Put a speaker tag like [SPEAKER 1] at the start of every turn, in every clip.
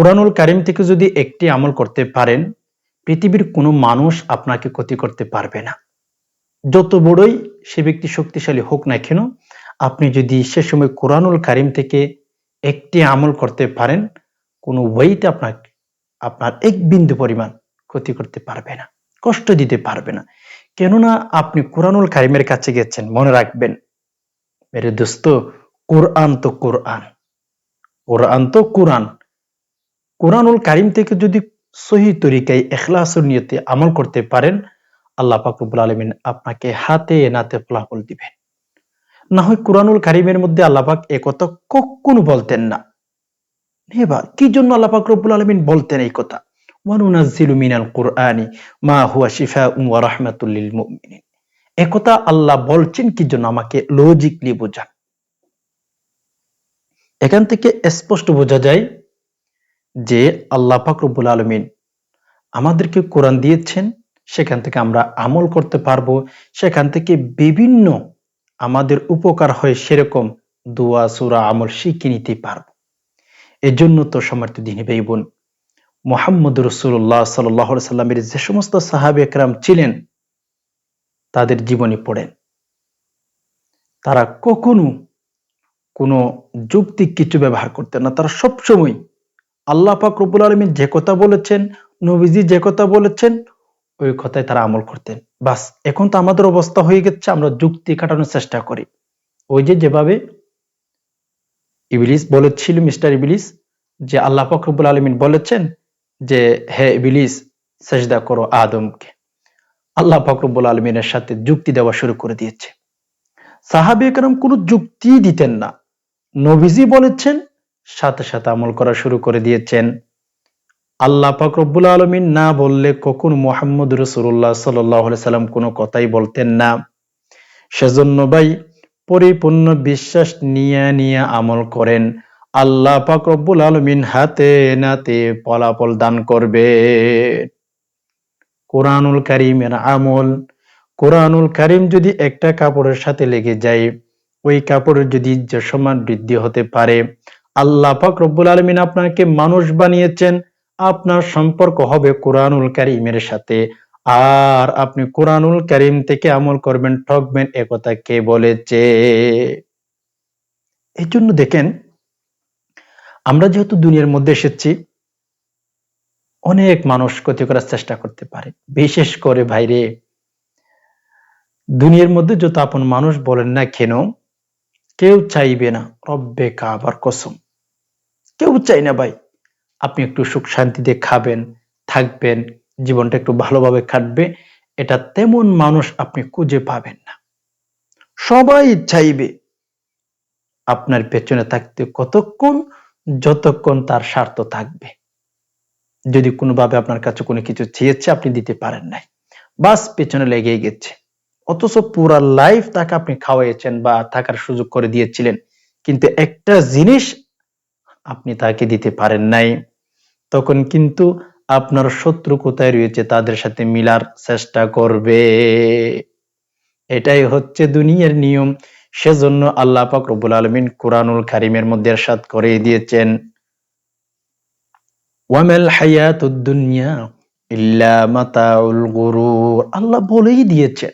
[SPEAKER 1] কোরআনুল কারিম থেকে যদি একটি আমল করতে পারেন, পৃথিবীর কোনো মানুষ আপনাকে ক্ষতি করতে পারবে না। যত বড়ই সে ব্যক্তি শক্তিশালী হোক না কেন, আপনি যদি সে সময় কোরআনুল কারিম থেকে একটি আমল করতে পারেন, কোনো ওয়েতে আপনার আপনার এক বিন্দু পরিমাণ ক্ষতি করতে পারবে না, কষ্ট দিতে পারবে না। কেননা আপনি কোরআনুল কারিমের কাছে গেছেন, মনে রাখবেন, মেরে দোস্ত, কোরআন তো কোরআন কোরআন তো কোরআন। কোরআনুল কারিম থেকে যদি সহি তরিকায় এখলাসুর নিয়তে আমল করতে পারেন, আল্লাহ পাকরবুল আলমিন আপনাকে হাতে নাতে ফলাফল দিবেন। না হয় কোরআনুল কারিমের মধ্যে আল্লাপাক একথা কখনো বলতেন না। এবার কি জন্য আল্লাহ পাক রব্বুল আলমিন বলতেন এই কথা? ওয়ানুনাজ্জিলু মিনাল কুরআনি মা হুয়া শিফাউন ওয়া রাহমাতুল লিল মুমিনিন। একথা আল্লাহ বলছেন কি জন্য? আমাকে লজিকলি বোঝান। এখান থেকে স্পষ্ট বোঝা যায় যে আল্লাহ রব্বুল আলমিন আমাদেরকে কোরআন দিয়েছেন, সেখান থেকে আমরা আমল করতে পারব। সেখান থেকে বিভিন্ন আমাদের উপকার হয় সেরকম দোয়া, সুরা, আমল শিখে নিতে পারব। এজন্য তো সমর্থ দিনী ভাই বোন, মোহাম্মদ রসুল্লাহ সাল্লাহ সাল্লামের যে সমস্ত সাহাবে একরাম ছিলেন, তাদের জীবনী পড়েন। তারা কখনো কোনো যৌক্তিক কিছু ব্যবহার করতেন না। তারা সবসময় আল্লাহ পাক রব্বুল আলমী যে কথা বলেছেন, নবীজি যে কথা বলেছেন, ওই কথায় তারা আমল করতেন। বাস, এখন তো আমাদের অবস্থা হয়ে গেছে, আমরা যুক্তি কাটানোর চেষ্টা করি। ওই যে যেভাবে ইবিলিস বলেছিল, মিস্টার ইবিলিস, যে আল্লাহ ফখরুল আলমিন বলেছেন যে, হে ইবিলিস, সেজদা করো আদমকে। আল্লাহ ফখরুল আলমিনের সাথে যুক্তি দেওয়া শুরু করে দিয়েছে। সাহাবি একরম কোনো যুক্তি দিতেন না। নবীজি বলেছেন সাথে সাথে আমল করা শুরু করে দিয়েছেন। আল্লাহ পাক রব্বুল আলমিন না বললে কখন মোহাম্মদ রসুল্লাহ সাল্লাম কোনো কথাই বলতেন না। সেজন্য ভাই, পরিপূর্ণ বিশ্বাস নিয়ে নিয়ে আমল করেন। আল্লাহ পাক রব্বুল আলমিন হাতে নাতে ফলাফল দান করবে কোরআনুল কারিমের আমল, কোরআনুল কারিম যদি একটা কাপড়ের সাথে লেগে যায়, ওই কাপড়ের যদি সমান বৃদ্ধি হতে পারে। আল্লাহ পাক রব্বুল আলমিন আপনাকে মানুষ বানিয়েছেন। আপনার সম্পর্ক হবে কোরআনুল কারিমের সাথে। আর আপনি কোরআনুল কারিম থেকে আমল করবেন, ঠকবেন একথা কে বলেছে? এই জন্য দেখেন, আমরা যেহেতু দুনিয়ার মধ্যে এসেছি, অনেক মানুষ ক্ষতি করার চেষ্টা করতে পারে। বিশেষ করে ভাইরে, দুনিয়ার মধ্যে যত আপন মানুষ বলেন না কেন, কেউ চাইবে না, রব্বে কাবার কসম। কেউ চাই না ভাই। আপনি একটু সুখ শান্তিতে খাবেন, থাকবেন, জীবনটা একটু ভালোভাবে কাটবে, এটা তেমন মানুষ আপনি খুঁজে পাবেন না। সবাই চাইবে আপনার পেছনে থাকতে কতক্ষণ, যতক্ষণ তার স্বার্থ থাকবে। যদি কোনোভাবে আপনার কাছে কোনো কিছু চেয়েছে, আপনি দিতে পারেন নাই। বাস পেছনে লেগে গেছে। অথচ পুরা লাইফ তাকে আপনি খাওয়াইছেন বা থাকার সুযোগ করে দিয়েছিলেন। কিন্তু একটা জিনিস আপনি তাকে দিতে পারেন নাই। তখন কিন্তু আপনার শত্রু কোথায় রয়েছে তাদের সাথে মিলার চেষ্টা করবে। এটাই হচ্ছে দুনিয়ার নিয়ম। সেজন্য আল্লাহ পাক রব্বুল আলমিন কোরআনুল কারিমের মধ্যে এরশাদ করে দিয়েছেন। ওয়ামেল হায়াতুদ দুনিয়া ইল্লা মাতাউল গুরুর। আল্লাহ বলেই দিয়েছেন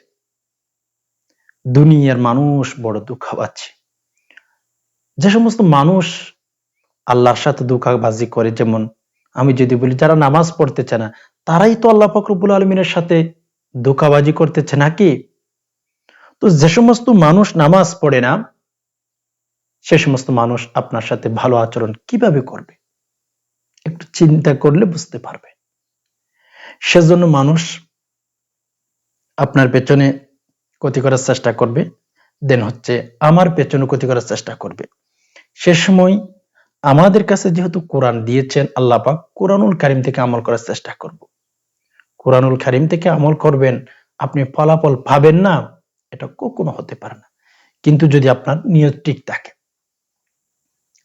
[SPEAKER 1] দুনিয়ার মানুষ বড় দুঃখ পাচ্ছে। যে সমস্ত মানুষ আল্লাহর সাথে দুঃখাবাজি করে। যেমন আমি যদি বলি, যারা নামাজ পড়তেছে না, তারাই তো আল্লাহ ফকরবুল আলমিনের সাথে ধোকাবাজি করতেছে নাকি? তো যে সমস্ত মানুষ নামাজ পড়ে না, সে সমস্ত মানুষ আপনার সাথে ভালো আচরণ কীভাবে করবে? একটু চিন্তা করলে বুঝতে পারবে। সেজন্য মানুষ আপনার পেছনে ক্ষতি করার চেষ্টা করবে। দেন হচ্ছে, আমার পেছনে ক্ষতি করার চেষ্টা করবে। সে সময় আমাদের কাছে যেহেতু কোরআন দিয়েছেন আল্লাহ পাক, কোরআনুল কারিম থেকে আমল করার চেষ্টা করব। কোরআনুল কারিম থেকে আমল করবেন, আপনি ফলাফল পাবেন না, এটা কখনো হতে পারে না। কিন্তু যদি আপনার নিয়ত ঠিক থাকে,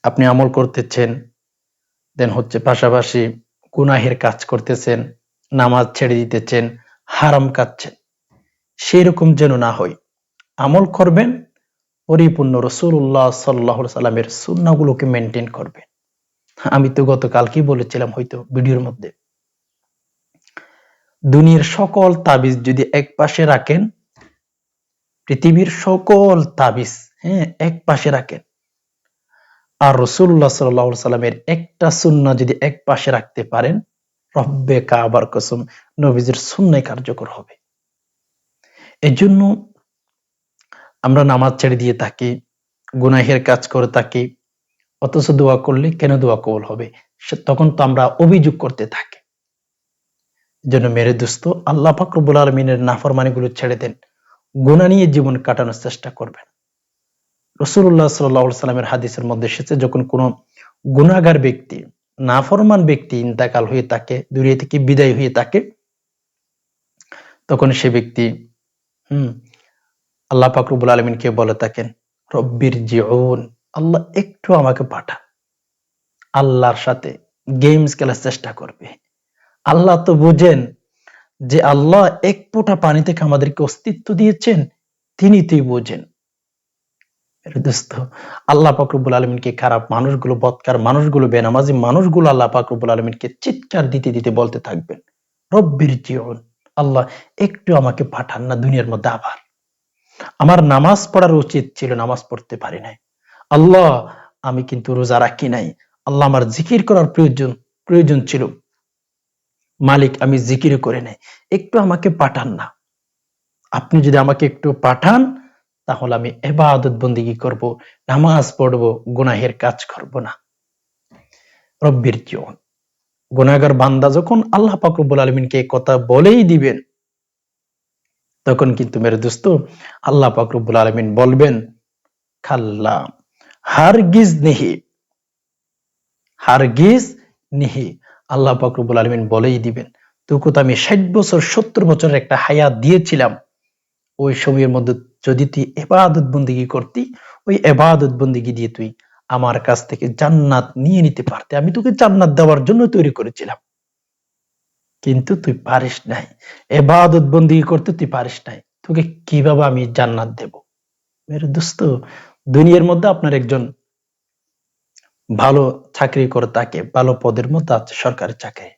[SPEAKER 1] আপনি আমল করতেছেন, দেন হচ্ছে পাশাপাশি গুনাহের কাজ করতেছেন, নামাজ ছেড়ে দিতেছেন, হারাম কাচ্ছেন সেই রকম যেন না হয়, আমল করবেন পরিপূর্ণ রসুল্লাহ সাল্লাহ সাল্লামের সুন্নাগুলোকে মেনটেন করবেন আমি তো গতকালকেই বলেছিলাম হয়তো ভিডিওর মধ্যে। দুনিয়ার সকল তাবিজ যদি এক পাশে রাখেন, পৃথিবীর সকল তাবিজ হ্যাঁ এক পাশে রাখেন। আর রসুল্লাহ সাল্লাহ সাল্লামের একটা সুন্না যদি এক পাশে রাখতে পারেন, রব্বে কাবার কসম, নবীজির সুন্নায় কার্যকর হবে। এজন্য আমরা নামাজ ছেড়ে দিয়ে থাকি, গুনাহের কাজ করে থাকি, অথচ দোয়া করলে কেন দোয়া কবল হবে? তখন তো আমরা অভিযোগ করতে থাকি। জন্য মেরে দোস্ত, আল্লাহ ফাকরুবুল আলমিনের নাফরমানিগুলো ছেড়ে দেন। গুণা নিয়ে জীবন কাটানোর চেষ্টা করবেন। রসুল্লাহ সাল্লাহ সাল্লামের হাদিসের মধ্যে এসেছে, যখন কোনো গুণাগার ব্যক্তি, নাফরমান ব্যক্তি ইন্তাকাল হয়ে থাকে, দুনিয়া থেকে বিদায় হয়ে থাকে, তখন সে ব্যক্তি, হুম আল্লাহ ফাকরুবুল আলমিনকে বলে থাকেন? রব্বির জিউন। আল্লাহ একটু আমাকে পাঠান আল্লাহর সাথে গেমস খেলার চেষ্টা করবে। আল্লাহ তো বুঝেন যে আল্লাহ এক ফোঁটা পানি থেকে আমাদেরকে অস্তিত্ব দিয়েছেন, তিনি তুই বোঝেন। আল্লাহ পাকরুবুল আলমিনকে খারাপ মানুষগুলো বৎকার মানুষগুলো, বেনামাজি মানুষগুলো আল্লাহ পাকরুবুল আলমিনকে চিৎকার দিতে দিতে বলতে থাকবেন। রব্বির জীবন আল্লাহ একটু আমাকে পাঠান না দুনিয়ার মধ্যে আবার। আমার নামাজ পড়ার উচিত ছিল, নামাজ পড়তে পারি নাই। আল্লাহ, আমি কিন্তু রোজা রাখি নাই। আল্লাহ আমার জিকির করার প্রয়োজন প্রয়োজন ছিল। মালিক, আমি জিকির করে নাই। একটু আমাকে পাঠান না। আপনি যদি আমাকে একটু পাঠান, তাহলে আমি এবাদত বন্দিগি করব, নামাজ পড়ব, গুনাহের কাজ করব না। রব্বির জীবন। গুনাগার বান্দা যখন আল্লাহ পাকরবুল আলমিনকে কথা বলেই দিবেন তখন কিন্তু মেরে দোস্ত, আল্লাহ পাকরবুল আলমিন বলবেন, খাল্লা, হারগিজ নেহি হারগিজ নেহি। আল্লাহ পাকরবুল আলমিন বলেই দিবেন, তোকে তো আমি ষাট বছর, সত্তর বছরের একটা হায়াত দিয়েছিলাম। ওই সময়ের মধ্যে যদি তুই এবাদত বন্দিগি করতি, ওই এবাদত বন্দিগি দিয়ে তুই আমার কাছ থেকে জান্নাত নিয়ে নিতে পারতে। আমি তোকে জান্নাত দেওয়ার জন্য তৈরি করেছিলাম। কিন্তু তুই পারিস নাই। এবাদত বন্দিগি করতে তুই পারিস নাই। তোকে কীভাবে আমি জান্নাত দেব? মেরে দোস্ত, দুনিয়ার মধ্যে আপনার একজন ভালো চাকরি করে তাকে ভালো পদের মধ্যে আছে, সরকারি চাকরি।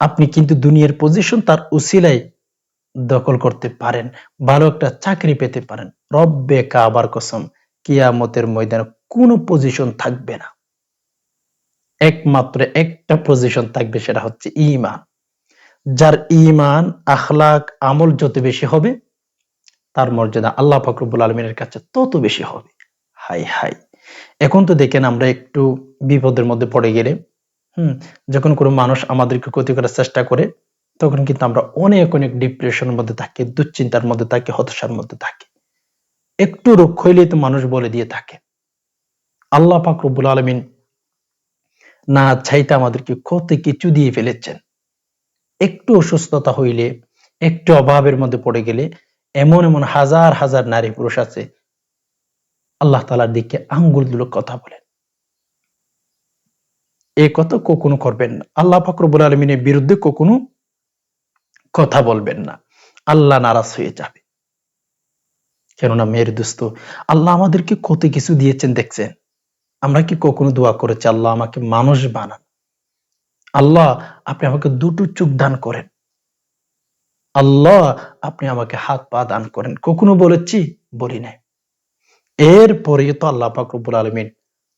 [SPEAKER 1] আপনি কিন্তু দুনিয়ার পজিশন তার উসিলাই দখল করতে পারেন, ভালো একটা চাকরি পেতে পারেন। রব্বে কাবার কসম, কিয়ামতের ময়দানে কোনো পজিশন থাকবে না। একমাত্র একটা পজিশন থাকবে সেটা হচ্ছে ইমান যার ইমান আখলাক, আমল যত বেশি হবে, তার মর্যাদা আল্লাহ ফকরবুল আলমিনের কাছে তত বেশি হবে। হাই হাই। এখন তো দেখেন আমরা একটু বিপদের মধ্যে পড়ে গেলে, হুম, যখন কোনো মানুষ আমাদেরকে ক্ষতি করার চেষ্টা করে, তখন কিন্তু আমরা অনেক অনেক ডিপ্রেশনের মধ্যে থাকি, দুশ্চিন্তার মধ্যে থাকি, হতাশার মধ্যে থাকি। একটু রোগ হইলেই তো মানুষ বলে দিয়ে থাকে। আল্লাহ পাক রব্বুল আলমিন না চাইতে আমাদেরকে কত কিছু দিয়ে ফেলেছেন। একটু অসুস্থতা হইলে, একটু অভাবের মধ্যে পড়ে গেলে, এমন এমন হাজার হাজার নারী পুরুষ আছে, আল্লাহ তালার দিকে আঙ্গুল দুলো কথা বলেন। এ কথা কখনো করবেন না। আল্লাহ ফাকরবুল আলমিনের বিরুদ্ধে কখনো কথা বলবেন না। আল্লাহ নারাজ হয়ে যাবে। কেননা মেয়ের দুস্ত আল্লাহ আমাদেরকে কত কিছু দিয়েছেন, দেখছেন? আমরা কি কখনো দোয়া করেছি? আল্লাহ আমাকে মানুষ বানান। আল্লাহ, আপনি আমাকে দুটো চোখ দান করেন। আল্লাহ, আপনি আমাকে হাত পা দান করেন। কখনো বলেছি? বলি নাই। এরপরে তো আল্লাহ পাকরবুল আলমিন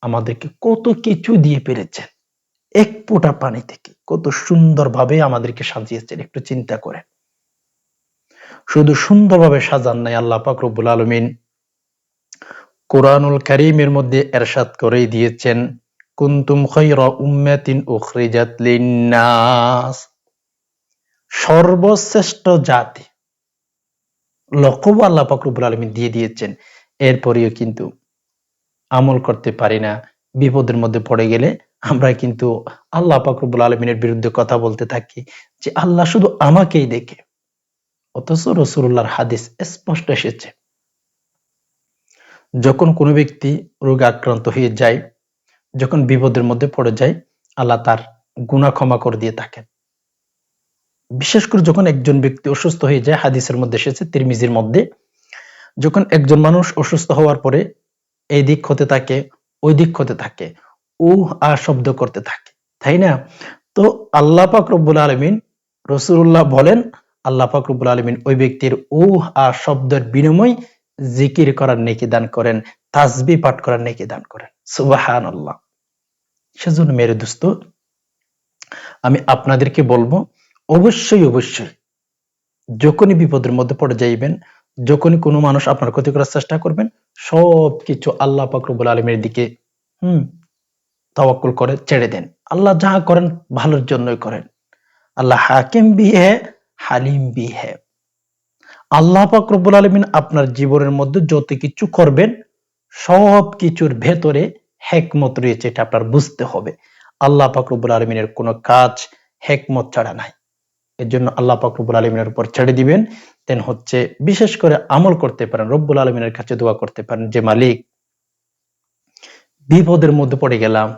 [SPEAKER 1] আমাদেরকে কত কিছু দিয়ে পেরেছেন এক ফোঁটা পানি থেকে। কত সুন্দরভাবে আমাদেরকে সাজিয়েছেন। একটু চিন্তা করেন। শুধু সুন্দরভাবে সাজান নাই আল্লাহ পাক রব্বুল আলমিন। কোরআনুল কারিমের মধ্যে এরশাদ করেই দিয়েছেন, কুন্তুম লিন্নাস সর্বশ্রেষ্ঠ জাতি। লকব আল্লাহ পাক রব্বুল আলমিন দিয়ে দিয়েছেন। এরপরেও কিন্তু আমল করতে পারি না, বিপদের মধ্যে পড়ে গেলে আমরা কিন্তু আল্লাহ পাকরবুল আলমিনের বিরুদ্ধে কথা বলতে থাকি যে আল্লাহ শুধু আমাকেই দেখে, অথচ রসুল্লাহর হাদিস স্পষ্ট এসেছে। যখন কোনো ব্যক্তি রোগে আক্রান্ত হয়ে যায়, যখন বিপদের মধ্যে পড়ে যায়, আল্লাহ তার গুণা ক্ষমা করে দিয়ে থাকেন বিশেষ করে যখন একজন ব্যক্তি অসুস্থ হয়ে যায়, হাদিসের মধ্যে এসেছে, তিরমিজির মধ্যে, যখন একজন মানুষ অসুস্থ হওয়ার পরে এই দিক হতে থাকে, ওই দিক হতে থাকে, উহ, আ শব্দ করতে থাকে, তাই না? তো আল্লাহ পাক রব্বুল আলমিন রসুল্লাহ বলেন, আল্লাহ পাক রব্বুল আলমিন ওই ব্যক্তির উহ, আ শব্দের বিনিময় জিকির করার নেকি দান করেন তাসবি পাঠ করার নেকি দান করেন। সুবাহান আল্লাহ সেজন্য মেরে দোস্ত, আমি আপনাদেরকে বলব, অবশ্যই অবশ্যই, যখনই বিপদের মধ্যে পড়ে যাইবেন, যখনই কোনো মানুষ আপনার ক্ষতি করার চেষ্টা করবেন সব কিছু আল্লাহ পাকরবুল আলমের দিকে, হুম, তাওয়াক্কুল করে ছেড়ে দেন। আল্লাহ যাহা করেন ভালোর জন্যই করেন। আল্লাহ হাকিম বি হে হালিম বি হে আল্লাহ পাকরবুল আলমিন আপনার জীবনের মধ্যে যত কিছু করবেন, সব কিছুর ভেতরে হেকমত রয়েছে, এটা আপনার বুঝতে হবে। আল্লাহ পাকরবুল আলমিনের কোনো কাজ হেকমত ছাড়া নাই। এর জন্য আল্লাহ পাকরবুল আলমিনের উপর ছেড়ে দিবেন। দেন হচ্ছে বিশেষ করে আমল করতে পারেন, রব্বুল আলমিনের কাছে দোয়া করতে পারেন, যে মালিক, বিপদের মধ্যে পড়ে গেলাম,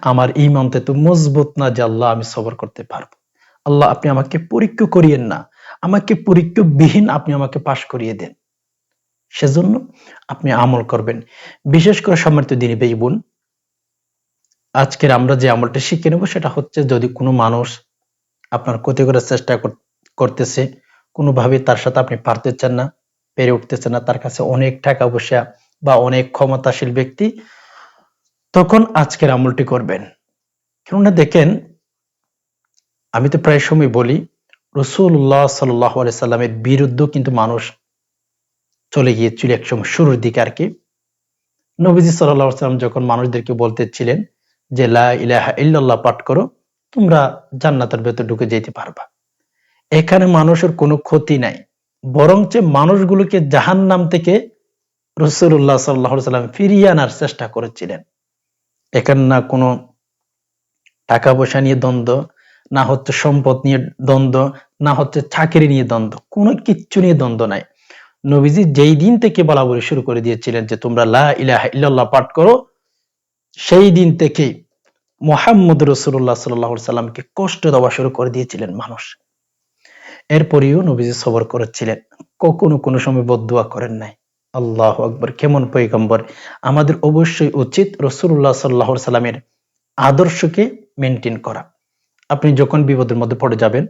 [SPEAKER 1] আমার ইমানতে তো মজবুত না যে আল্লাহ আমি সবর করতে পারব। আল্লাহ আপনি আমাকে পরীক্ষা করিয়েন না। আমাকে পরীক্ষা বিহীন আপনি আমাকে পাশ করিয়ে দেন। সেজন্য আপনি আমল করবেন। বিশেষ করে সম্মানিত দিনী বেই বোন আজকের আমরা যে আমলটা শিখে নেব সেটা হচ্ছে যদি কোনো মানুষ আপনার ক্ষতি করার চেষ্টা করতেছে, কোনোভাবে তার সাথে আপনি পারতেছেন না, পেরে উঠতেছেন না, তার কাছে অনেক টাকা পয়সা বা অনেক ক্ষমতাশীল ব্যক্তি, তখন আজকের আমলটি করবেন। কেননা দেখেন, আমি তো প্রায় সময় বলি রসুল্লাহ সাল্লাহ সাল্লামের বিরুদ্ধে কিন্তু মানুষ চলে গিয়েছিল একসময় শুরুর দিকে আর কি। নবীজি সাল্লাহ সাল্লাম যখন মানুষদেরকে বলতেছিলেন যে, লা ইলাহা ইল্লাল্লাহ পাঠ করো, তোমরা জান্নাতের ভেতর ঢুকে যেতে পারবা। এখানে মানুষের কোনো ক্ষতি নাই। বরঞ্চ মানুষগুলোকে জাহান নাম থেকে রসুল্লাহ সাল্লাহ সাল্লাম ফিরিয়ে আনার চেষ্টা করেছিলেন। এখানে না কোনো টাকা পয়সা নিয়ে দ্বন্দ্ব, না হচ্ছে সম্পদ নিয়ে দ্বন্দ্ব না হচ্ছে চাকরি নিয়ে দ্বন্দ্ব, কোনো কিচ্ছু নিয়ে দ্বন্দ্ব নাই। নবীজি যেই দিন থেকে বলা বলে শুরু করে দিয়েছিলেন যে তোমরা লা ইলাহা ইল্লাল্লাহ পাঠ করো, সেই দিন থেকে মোহাম্মদ রসুল্লাহ সাল্লাহ সাল্লামকে কষ্ট দেওয়া শুরু করে দিয়েছিলেন মানুষ। এরপরেও নবীজি সবর করেছিলেন, কখনো কোনো সময় বদুয়া করেন নাই। আল্লাহ আকবর, কেমন পৈগম্বর আমাদের অবশ্যই উচিত রসুল্লাহ সাল্লাহ সাল্লামের আদর্শকে মেনটেন করা। আপনি যখন বিপদের মধ্যে পড়ে যাবেন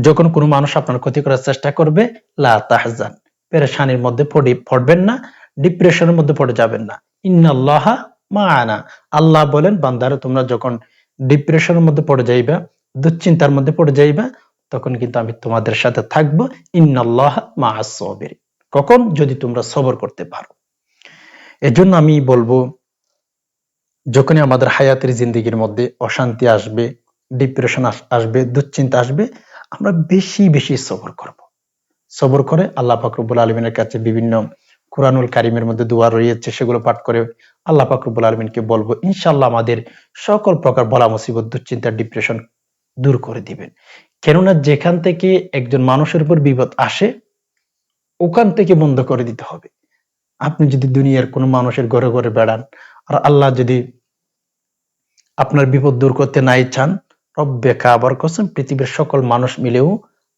[SPEAKER 1] যখন কোনো মানুষ আপনার ক্ষতি করার চেষ্টা করবে, লা তাহজান, পেরেশানির মধ্যে পড়ে, পড়বেন না ডিপ্রেশনের মধ্যে পড়ে যাবেন না। ইন্নাল্লাহা মা আনা আল্লাহ বলেন, বান্দারা, তোমরা যখন ডিপ্রেশনের মধ্যে পড়ে যাইবা, দুশ্চিন্তার মধ্যে পড়ে যাইবা, তখন কিন্তু আমি তোমাদের সাথে থাকব, ইন্নাল্লাহ মা আসবির কখন? যদি তোমরা সবর করতে পারো। এজন্য আমি বলব, যখনই আমাদের হায়াতের জিন্দিগির মধ্যে অশান্তি আসবে ডিপ্রেশন আসবে, দুশ্চিন্তা আসবে আমরা বেশি বেশি সবর করব। সবর করে আল্লাহ ফাকরুবুল আলমিনের কাছে বিভিন্ন কোরআনুল কারিমের মধ্যে দোয়া রয়েছে, সেগুলো পাঠ করে আল্লাহ ফাকরুবুল আলমিনকে বলব ইনশাল্লাহ আমাদের সকল প্রকার বলা মুসিবত, দুশ্চিন্তা, ডিপ্রেশন দূর করে দিবেন কেননা যেখান থেকে একজন মানুষের উপর বিপদ আসে, ওখান থেকে বন্ধ করে দিতে হবে আপনি যদি দুনিয়ার কোনো মানুষের ঘরে ঘরে বেড়ান, আর আল্লাহ যদি আপনার বিপদ দূর করতে নাই চান রব্বে কাবার কসম, পৃথিবীর সকল মানুষ মিলেও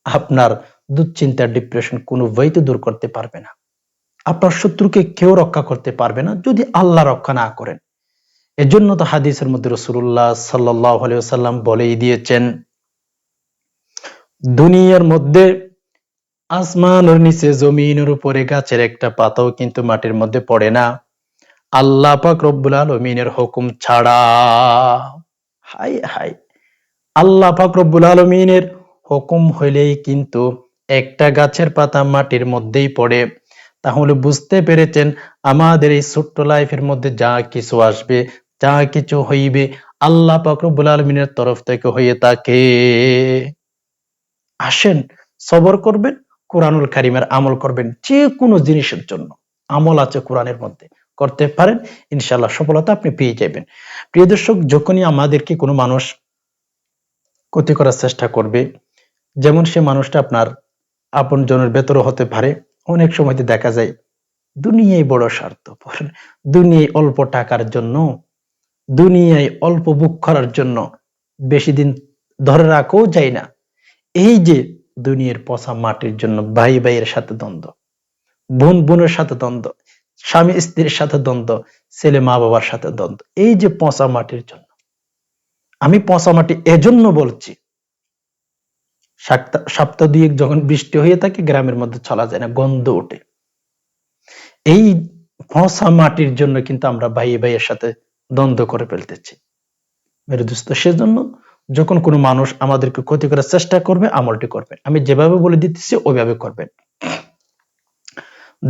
[SPEAKER 1] আপনার দুশ্চিন্তা ডিপ্রেশন কোনো বইতে দূর করতে পারবে না। আপনার শত্রুকে কেউ রক্ষা করতে পারবে না, যদি আল্লাহ রক্ষা না করেন। এজন্য তো হাদিসের মধ্যে রসুল্লাহ সাল্লাহ বলেই দিয়েছেন, দুনিয়ার মধ্যে আসমানের নিচে জমিনের উপরে গাছের একটা পাতাও কিন্তু মাটির মধ্যে পড়ে না। আল্লাহ পাক রব্বুল আলমিনের হুকুম ছাড়া। হাই হাই আল্লাহ পাক রব্বুল আলমিনের হুকুম হইলেই কিন্তু একটা গাছের পাতা মাটির মধ্যেই পড়ে। তাহলে বুঝতে পেরেছেন, আমাদের এই ছোট্ট লাইফের মধ্যে যা কিছু আসবে, যা কিছু হইবে, আল্লাহ পাক রব্বুল আলমিনের তরফ থেকে হয়ে থাকে। আসেন, সবর করবেন, কোরআনুল কারিমের আমল করবেন যে কোনো জিনিসের জন্য। আমল আছে কোরআনের মধ্যে। করতে পারেন ইনশাল্লাহ সফলতা আপনি পেয়ে যাবেন। প্রিয় দর্শক, যখনই আমাদেরকে কোনো মানুষ ক্ষতি করার চেষ্টা করবে। যেমন সে মানুষটা আপনার আপন জনের ভেতরও হতে পারে। অনেক সময় দেখা যায়, দুনিয়ায় বড় স্বার্থ দুনিয়ায় অল্প টাকার জন্য, দুনিয়ায় অল্প বুক করার জন্য বেশি দিন ধরে রাখাও যায় না। এই যে দুনিয়ার পচা মাটির জন্য ভাই ভাইয়ের সাথে দ্বন্দ্ব, বোন বোনের সাথে দ্বন্দ্ব, স্বামী স্ত্রীর সাথে দ্বন্দ্ব, ছেলে মা বাবার সাথে দ্বন্দ্ব, এই যে পচা মাটির জন্য আমি পচা মাটি এজন্য বলছি। সাপ্তা- সপ্তাহ দুয়েক যখন বৃষ্টি হয়ে থাকে, গ্রামের মধ্যে চলা যায় না, গন্ধ ওঠে। এই পচা মাটির জন্য কিন্তু আমরা ভাই ভাইয়ের সাথে দ্বন্দ্ব করে ফেলতেছি। মেরে দোস্ত, সেজন্য যখন কোনো মানুষ আমাদেরকে ক্ষতি করার চেষ্টা করবে, আমলটি করবে। আমি যেভাবে বলে দিতেছি, ওইভাবে করবেন।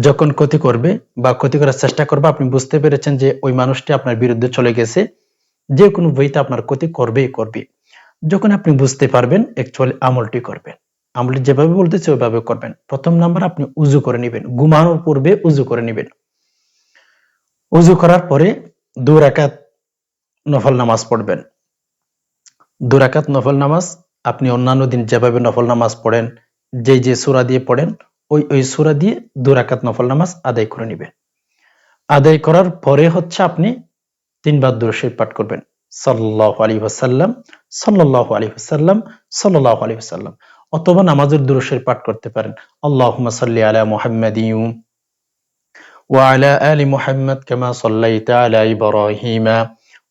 [SPEAKER 1] যখন ক্ষতি করবে বা ক্ষতি করার চেষ্টা করবে, আপনি বুঝতে পেরেছেন যে ওই মানুষটি আপনার বিরুদ্ধে চলে গেছে। যে কোনো বইতে আপনার ক্ষতি করবেই করবে যখন আপনি বুঝতে পারবেন অ্যাকচুয়ালি আমলটি করবেন। আমলটি যেভাবে বলতেছে, ওইভাবে করবেন। প্রথম নাম্বার, আপনি উজু করে নেবেন। ঘুমানোর পূর্বে উজু করে নেবেন। উজু করার পরে দু রাকাত নফল নামাজ পড়বেন। দু রাকাত নফল নামাজ, আপনি অন্যান্য দিন যেভাবে নফল নামাজ পড়েন, যে যে সুরা দিয়ে পড়েন, ওই ওই সুরা দিয়ে দু রাকাত নফল নামাজ আদায় করে নেবেন। আদায় করার পরে হচ্ছে আপনি তিনবার দুরুশরীফ পাঠ করবেন সাল্লাল্লাহু আলাইহি ওয়াসাল্লাম সাল্লাল্লাহু আলাইহি ওয়াসাল্লাম সাল্লাল্লাহু আলাইহি ওয়াসাল্লাম অথবা নামাজের দুরুশরীফ পাঠ করতে পারেন আল্লাহুম্মা সাল্লি আলা মুহাম্মাদিন وعلى آل محمد كما صليت على إبراهيم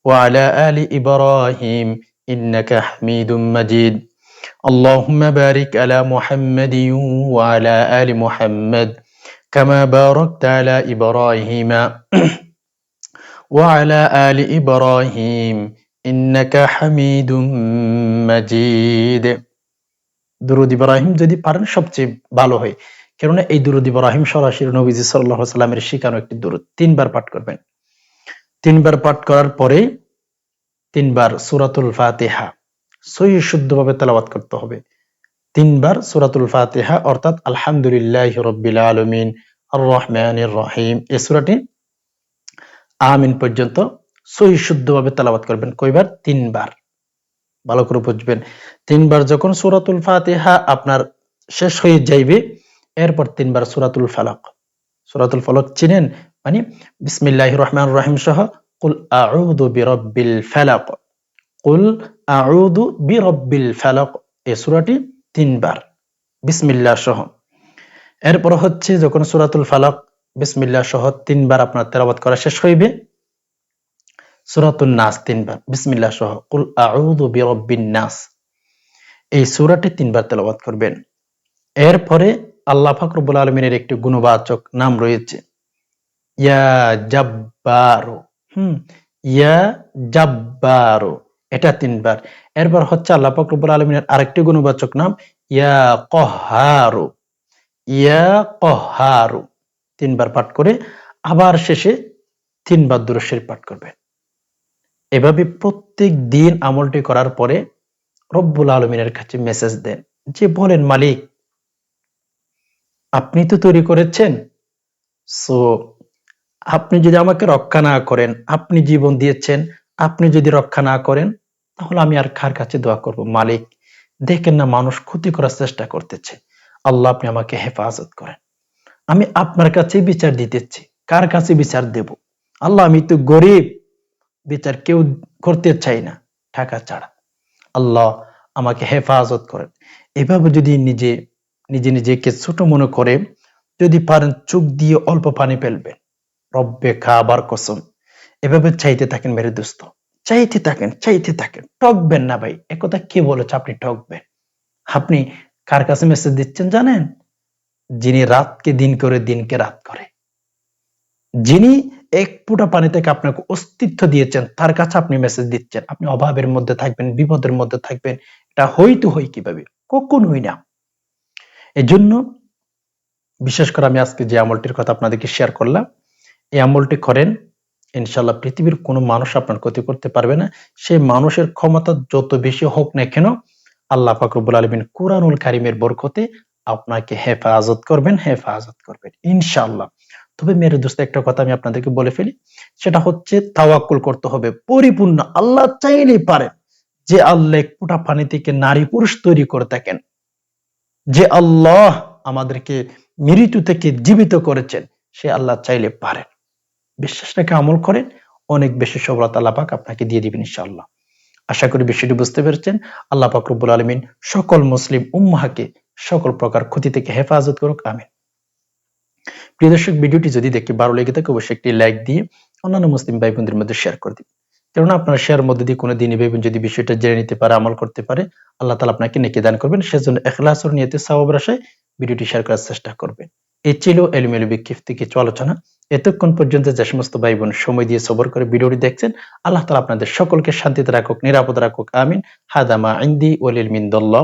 [SPEAKER 1] وعلى آل إبراهيم إنك حميد مجيد اللهم بارك على محمد وعلى آل محمد كما باركت على إبراهيم وعلى آل إبراهيم إنك حميد مجيد দুরুদ ইব্রাহিম যদি পারেন সবচেয়ে ভালো হয় কেননা এই দুরুদ ইব্রাহিম সরাসরি নবীজি সাল্লাহ সাল্লামের শিখানো একটি দুরুদ তিনবার পাঠ করবেন তিনবার পাঠ করার পরে তিনবার সুরাতুল ফাতিহা সহি শুদ্ধভাবে তেলাওয়াত করতে হবে তিনবার সুরাতুল ফাতিহা অর্থাৎ আলহামদুলিল্লাহ রব্বিল আলমিন আর রহমানির রহিম এ সুরাটি আমিন পর্যন্ত সহি শুদ্ধভাবে তেলাওয়াত করবেন। কয়বার? তিনবার। ভালো করে বুঝবেন। তিনবার যখন সুরাতুল ফাতিহা আপনার শেষ হয়ে যাইবে, এরপর তিনবার সুরাতুল ফালাক। সুরাতুল ফালাক চিনেন? মানে বিসমিল্লাহ রহমান রহিম সহ কুল আউযু বিরাব্বিল ফালাক। কুল আউযু বিরাব্বিল ফালাক। এই সুরাটি তিনবার। বিসমিল্লাহ সহ। এরপর হচ্ছে যখন সুরাতুল ফালাক বিসমিল্লাহ সহ তিনবার আপনার তেলাওয়াত করা শেষ হইবে। সূরাতুন নাস তিনবার, বিসমিল্লাহ সহ, কুল বিরাব্বিন নাস। এই তিনবার করবেন। এরপরে আল্লাহ আলামিনের একটি গুণবাচক নাম রয়েছে, ইয়া জাব্বারু। হুম, ইয়া জাব্বারু, এটা তিনবার। এরপর হচ্ছে আল্লাহ পাক রব্বুল আলামিনের আরেকটি গুণবাচক নাম, ইয়া কহারু। ইয়া কহারু। তিনবার পাঠ করে আবার শেষে তিনবার দুরুশরীফ পাঠ করবেন এভাবে প্রত্যেক দিন আমলটি করার পরে রব্বুল আলমিনের কাছে মেসেজ দেন, যে বলেন, মালিক, আপনি তো তৈরি করেছেন সো আপনি যদি আমাকে রক্ষা না করেন, আপনি জীবন দিয়েছেন, আপনি যদি রক্ষা না করেন, তাহলে আমি আর কার কাছে দোয়া করব? মালিক, দেখেন না, মানুষ ক্ষতি করার চেষ্টা করতেছে। আল্লাহ আপনি আমাকে হেফাজত করেন। আমি আপনার কাছেই বিচার দিতেছি। কার কাছে বিচার দেব? আল্লাহ, আমি তো গরিব। বিচার কেউ করতে চাই না, টাকা ছাড়া। আল্লাহ আমাকে হেফাজত করেন। এভাবে যদি নিজে নিজে নিজেকে ছোট মনে করে, যদি পারেন চোখ দিয়ে অল্প পানি ফেলবেন। রব্বে খাবার কসম। এভাবে চাইতে থাকেন মেরে দোস্ত। চাইতে থাকেন চাইতে থাকেন। ঠকবেন না ভাই। একথা কে বলেছে? আপনি ঠকবেন। আপনি কার কাছে মেসেজ দিচ্ছেন জানেন? যিনি রাতকে দিন করে দিনকে রাত করে। যিনি এক ফুটা পানি থেকে আপনাকে অস্তিত্ব দিয়েছেন, তার কাছে আপনি মেসেজ দিচ্ছেন। আপনি অভাবের মধ্যে থাকবেন, বিপদের মধ্যে থাকবেন। এটা হইতে হয় কীভাবে? কখনোই না? এজন্য বিশেষ করে আমি আজকে যে আমলটির কথা আপনাদেরকে শেয়ার করলাম, এই আমলটি করেন ইনশাল্লাহ পৃথিবীর কোনো মানুষ আপনার ক্ষতি করতে পারবে না। সেই মানুষের ক্ষমতা যত বেশি হোক না কেন, আল্লাহ ফাকরুবুল আলমিন কুরআনুল কারিমের বরকতে আপনাকে হেফাজত করবেন হেফাজত করবেন ইনশাল্লাহ তবে মেরে দোস্ত, একটা কথা আমি আপনাদেরকে বলে ফেলি, সেটা হচ্ছে তাওয়াক্কুল করতে হবে, পরিপূর্ণ, আল্লাহ চাইলেই পারেন যে আল্লাহ এক ফুটা পানি থেকে নারী পুরুষ তৈরি করে থাকেন, যে আল্লাহ আমাদেরকে মৃত্যু থেকে জীবিত করেছেন, সে আল্লাহ চাইলে পারেন। বিশ্বাসটাকে আমল করেন, অনেক বেশি সফলতা আল্লাহ পাক আপনাকে দিয়ে দিবেন, ইনশাআল্লাহ। আশা করি বিষয়টি বুঝতে পেরেছেন। আল্লাহ পাক রব্বুল আলমিন সকল মুসলিম উম্মাহকে সকল প্রকার ক্ষতি থেকে হেফাজত করুক, আমিন। প্রিয় দর্শক, ভিডিওটি যদি দেখে ভালো লেগে থাকে, অবশ্যই একটি লাইক দিয়ে অন্যান্য মুসলিম ভাই বোনদের মধ্যে শেয়ার করে দিন। কেননা আপনার শেয়ার মধ্যে দিয়ে কোনো দিনই ভাই বোন যদি বিষয়টা জেনে নিতে পারে, আমল করতে পারে, আল্লাহ তালা আপনাকে নেকি দান করবেন। সেজন্য এখলাসর নিয়তে সাহাব আশায় ভিডিওটি শেয়ার করার চেষ্টা করবেন। এই ছিল এলিমেলি বিক্ষিপ্ত কিছু আলোচনা। এতক্ষণ পর্যন্ত যে সমস্ত ভাই বোন সময় দিয়ে সবর করে ভিডিওটি দেখছেন, আল্লাহ তালা আপনাদের সকলকে শান্তিতে রাখুক, নিরাপদ রাখুক, আমিন। হাদামা ইন্দি ওলিল মিন্দল্লাহ।